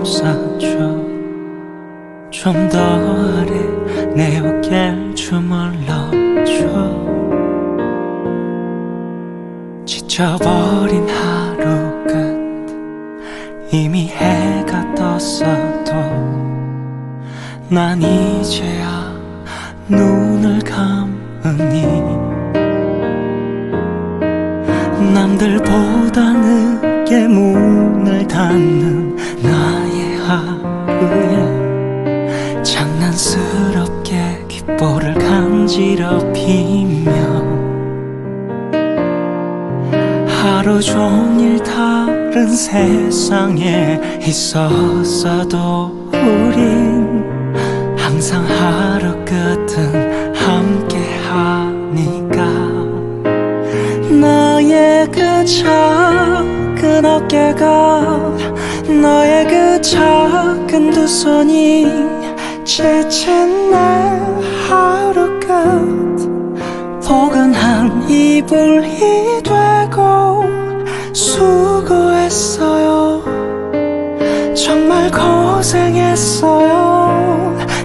감싸줘. 좀 더 아래 내 어깨를 주물러줘. 지쳐버린 하루 끝 이미 해가 떴어도 난 이제야 눈을 감으니 남들보다 늦게 문을 닫는 간지럽히며 하루 종일 다른 세상에 있었어도 우린 항상 하루 끝은 함께 하니까. 너의 그 작은 어깨가 너의 그 작은 두 손이 지친 내 하루 이불이 되고 수고했어요. 정말 고생했어요.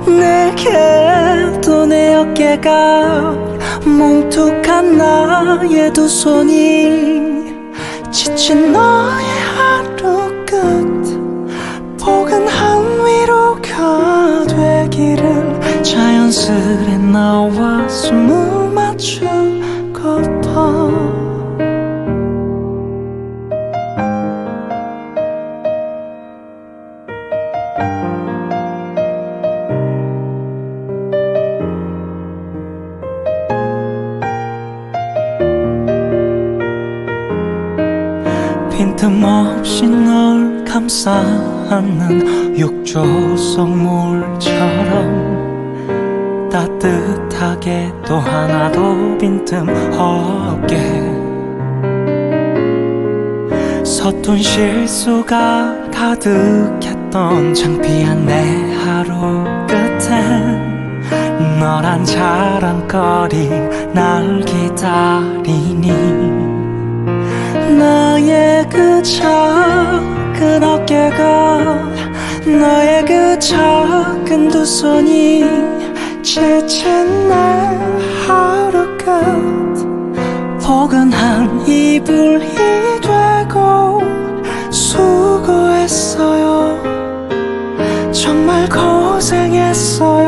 내게도 내 어깨가 뭉툭한 나의 두 손이 지친 너의 빈틈없이 널 감싸 안는 속 물처럼 따뜻하게 또 하나도 빈틈없게 서툰 실수가 가득했 던 창피한 내 하루 끝엔 너란 자랑거리 날 기다리니 나의 그 작은 어깨가 너의 그 작은 두 손이 지친 내 하루 끝 포근한 이불 이 정말 고생했어요.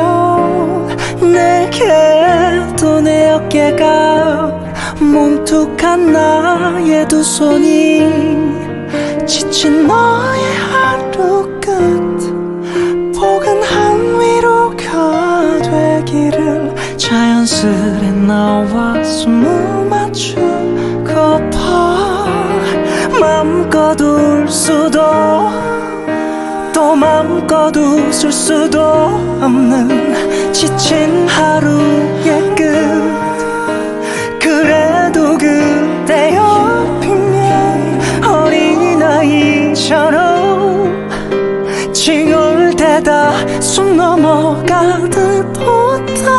내게도 내 어깨가 뭉툭한 나의 두 손이 지친 너의 하루 끝 포근한 위로가 되기를 자연스레 나와 숨을 맞추고파 맘껏 울 수도 또 맘껏 웃을 수도 없는 지친 하루의 끝. 그래도 그대 옆이면 어린아이처럼 징얼대다 숨 넘어가듯 웃다.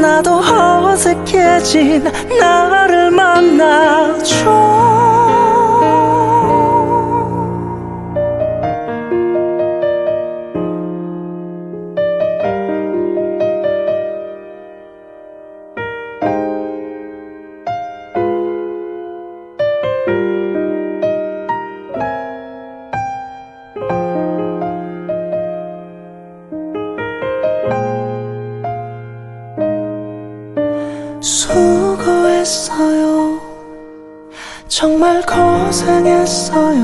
나도 어색해진 나를 만나줘 수고했어요. 정말 고생했어요.